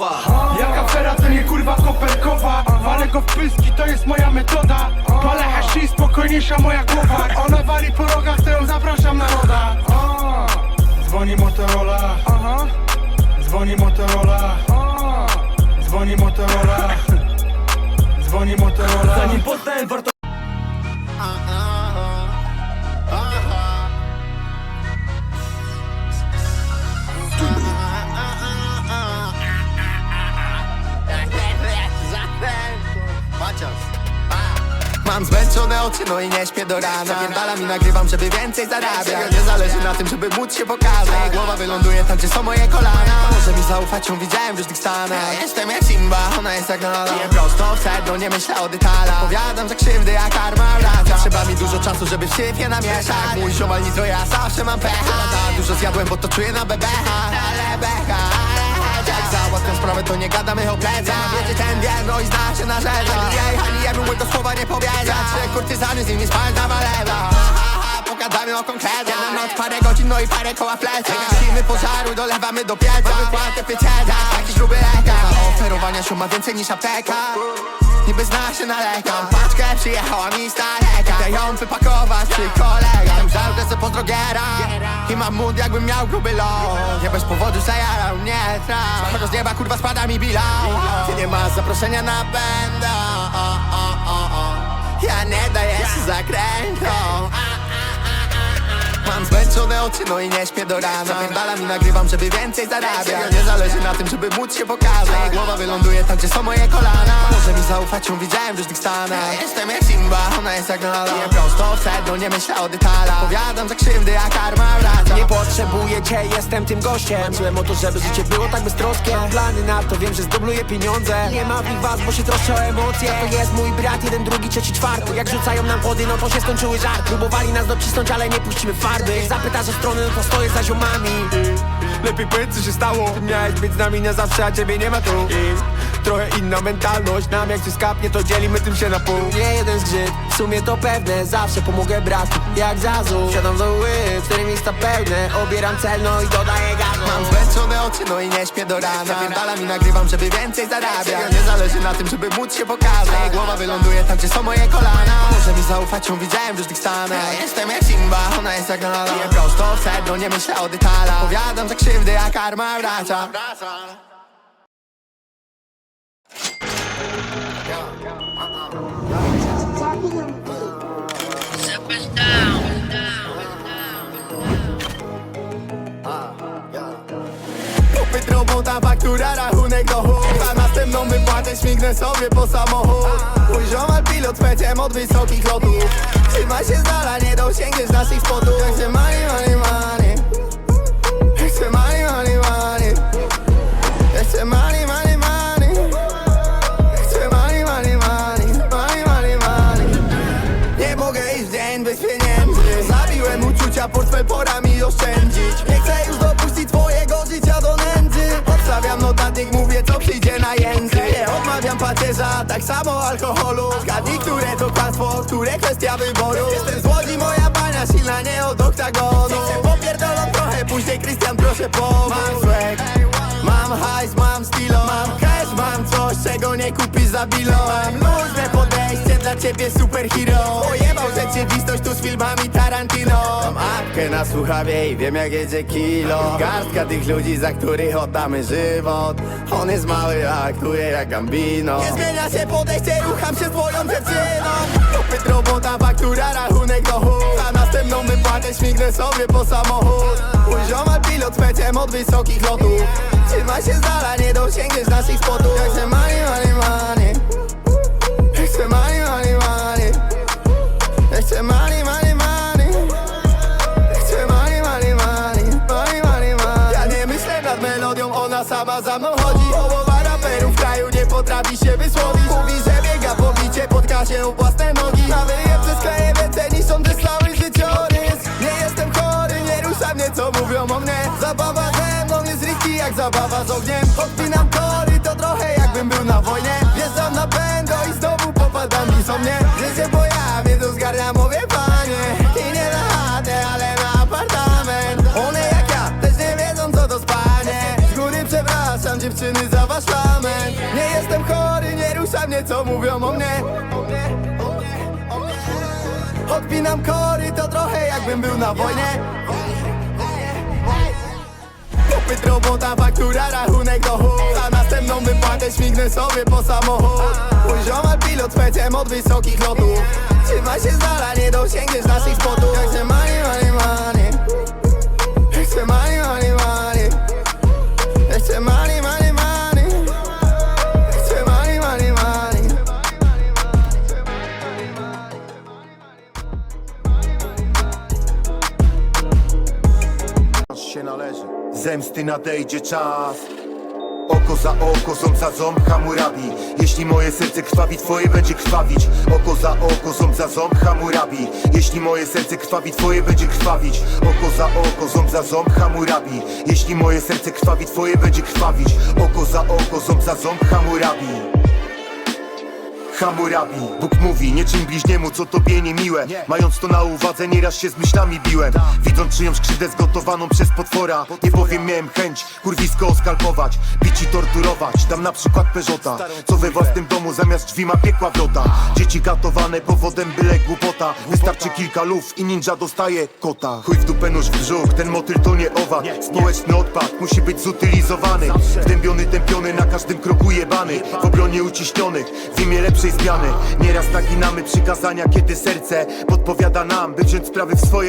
głowa Jak afera to nie kurwa koperkowa? Walę go w pyski, to jest moja metoda. Palę hashi, spokojniejsza moja głowa. Ona wali po rogach, to ją zapraszam na roda. Dzwoni Motorola. Dzwoni Motorola. Dzwoni Motorola. Dzwoni Motorola. Zanim poznałem warto oczy, no i nie śpię do rana. Zapierdalam i nagrywam, żeby więcej zarabiać. Nie zależy na tym, żeby móc się pokazać. Głowa wyląduje tam, gdzie są moje kolana. Może mi zaufać, ją widziałem w różnych stanach. Jestem jak Simba, ona jest jak Nala. Piję prosto w sedno, nie myślę o detalach. Powiadam, że krzywdy jak karma wraca Trzeba mi dużo czasu, żeby w syfie namieszać. Mój ziomal nitro, ja zawsze mam pecha. Dużo zjadłem, bo to czuję na bebecha. Ale becha, jak załatwiam sprawę, to nie gadamy o plecach. Wiecie, ten wie, no i zna się na rzeczach Bym mojego słowa nie powiedział Trzy kurtyzany, z nimi spać na malewa. Pogadamy o konkretach. Na noc parę godzin, no i parę koła w plecach Gasimy pożaru, dolewamy do pieca. Wypłatę pieczeta, taki gruby lekarz Oferowania się ma więcej niż apteka. Niby zna się nalekam Paczkę przyjechała mi z daleka Chcę ją wypakować przy kolegach. Zamknę se po drogiera. I mam mód jakbym miał gruby lot Nie bez powodu zajarał mnie traf. Z nieba kurwa spada mi bilans Ty nie masz zaproszenia na będę. Ja nie daję się zakrętą Mam zmęczone oczy, no i nie śpię do rana. Zapierdalam i nagrywam, żeby więcej zarabiać. Nie zależy na tym, żeby móc się pokazać. Głowa wyląduje tam, gdzie są moje kolana. Może mi zaufać, ją widziałem w różnych stanach. Jestem jak Simba, ona jest jak Nala. Piję prosto w nie myślę o detalach. Powiadam, że krzywdy jak karma wraca. Nie potrzebuję cię, jestem tym gościem. Marzyłem o to, żeby życie było tak beztroskie. Mam plany na to, wiem, że zdobluję pieniądze. Nie ma w nich was, bo się troszczę o emocje. To jest mój brat, jeden, drugi, trzeci, czwarty. Jak rzucają nam wody, no to się skończyły żart Próbowali nas docisnąć, ale nie puścimy farby. Zapytasz o stronę, no to stoję za ziomami Lepiej powiedz, co się stało. Ty miałeś być z nami na zawsze, a ciebie nie ma tu. I trochę inna mentalność Nam jak coś skapnie, to dzielimy tym się na pół. Nie jeden zgrzyt, w sumie to pewne Zawsze pomogę bratu, jak Zazu Siadam za łyb, cztery miejsca pełne Obieram cel, no i dodaję gazu. Mam zmęczone oczy, no i nie śpię do rana. Zapierdalam i nagrywam, żeby więcej zarabiać. Nie zależy na tym, żeby móc się pokazać. Moja głowa wyląduje tam, gdzie są moje kolana. Może mi zaufać, ją widziałem w różnych stanach Jestem jak Simba, ona jest jak Nala. Piję prosto w sedno, nie myślę o detalach. Powiadam, że krzywdy jak karma wraca. Popyt robota, faktura, rachunek do chów A następną wypłatę śmignę sobie po samochód. Mój ziomal pilot peciem od wysokich lotów. Trzymaj się z dala, nie dosięgniesz naszych spotów Uczucia, portfel oszczędzić. Nie chcę już dopuścić twojego życia do nędzy. Odstawiam notatnik, mówię co przyjdzie na język. Nie odmawiam pacierza, tak samo alkoholu. Zgadnij, które to kłamstwo, które kwestia wyboru. Jestem z Łodzi, moja bania silna, nie od oktagonu. Chcę popierdolą trochę, później Krystian proszę pomóż Mam swag, mam hajs, mam stilo Mam cash, mam coś, czego nie kupisz za bilo Mam luźne podejście dla ciebie superhero. Pojebał rzeczywistość tu z filmami Tarantino. Mam apkę na słuchawie i wiem jak jedzie kilo. Garstka tych ludzi, za których oddamy żywot. On jest mały, a aktuje jak Gambino. Nie zmienia się podejście, rucham się z twoją dziewczyną. Popyt robota, faktura, rachunek do chów A następną wypłatę śmignę sobie po samochód. Mój ziomal pilot peciem od wysokich lotów. Trzymaj się z dala, nie dosięgniesz naszych spotów. Ja chcę money, money, money. Ja chcę money, chcę money Ja chcę Ja nie myślę nad melodią, ona sama za mną chodzi. Połowa raperów w kraju nie potrafi się wysłowić. Mówi, że biega po bicie, potka się o własne nogi. Na wyje przez kleje więcej niż sądzę cały życiorys. Nie jestem chory, nie rusza mnie co mówią o mnie. Zabawa ze mną jest risky jak zabawa z ogniem. Odpinam tory, dziewczyny za wasz lament. Nie jestem chory, nie rusza mnie co mówią o mnie. Odpinam kory, to trochę jakbym był na wojnie. Popyt robota, faktura, rachunek do chuj Za następną wypłatę śmignę sobie po samochód. Mój ziomal pilot pecem od wysokich lotów. Trzymaj się z nie dosięgniesz naszych spotów. Chcę money, money, money się należy. Zemsty nadejdzie czas. Oko za oko, ząb za ząb, Hammurabi Jeśli moje serce krwawi, twoje będzie krwawić. Oko za oko, ząb za ząb, Hammurabi Jeśli moje serce krwawi, twoje będzie krwawić. Oko za oko, ząb za ząb, Hammurabi Jeśli moje serce krwawi, twoje będzie krwawić. Oko za oko, ząb za ząb, Hammurabi Hammurabi. Bóg mówi, nie czym bliźniemu, co tobie niemiłe. Mając to na uwadze, nieraz się z myślami biłem. Widząc czyjąś krzywdę zgotowaną przez potwora Nie powiem, miałem chęć kurwisko oskalpować Bić i torturować, dam na przykład Peżota Co we własnym domu zamiast drzwi ma piekła wrota. Dzieci gatowane powodem byle głupota. Wystarczy kilka luf i ninja dostaje kota. Chuj w dupę nóż w brzuch, ten motyl to nie owad. Społeczny odpad musi być zutylizowany. Wdębiony, tępiony, na każdym kroku jebany. W obronie uciśnionych, w imię lepszej zmiany. Nieraz naginamy przykazania, kiedy serce podpowiada nam By wziąć sprawy w swoje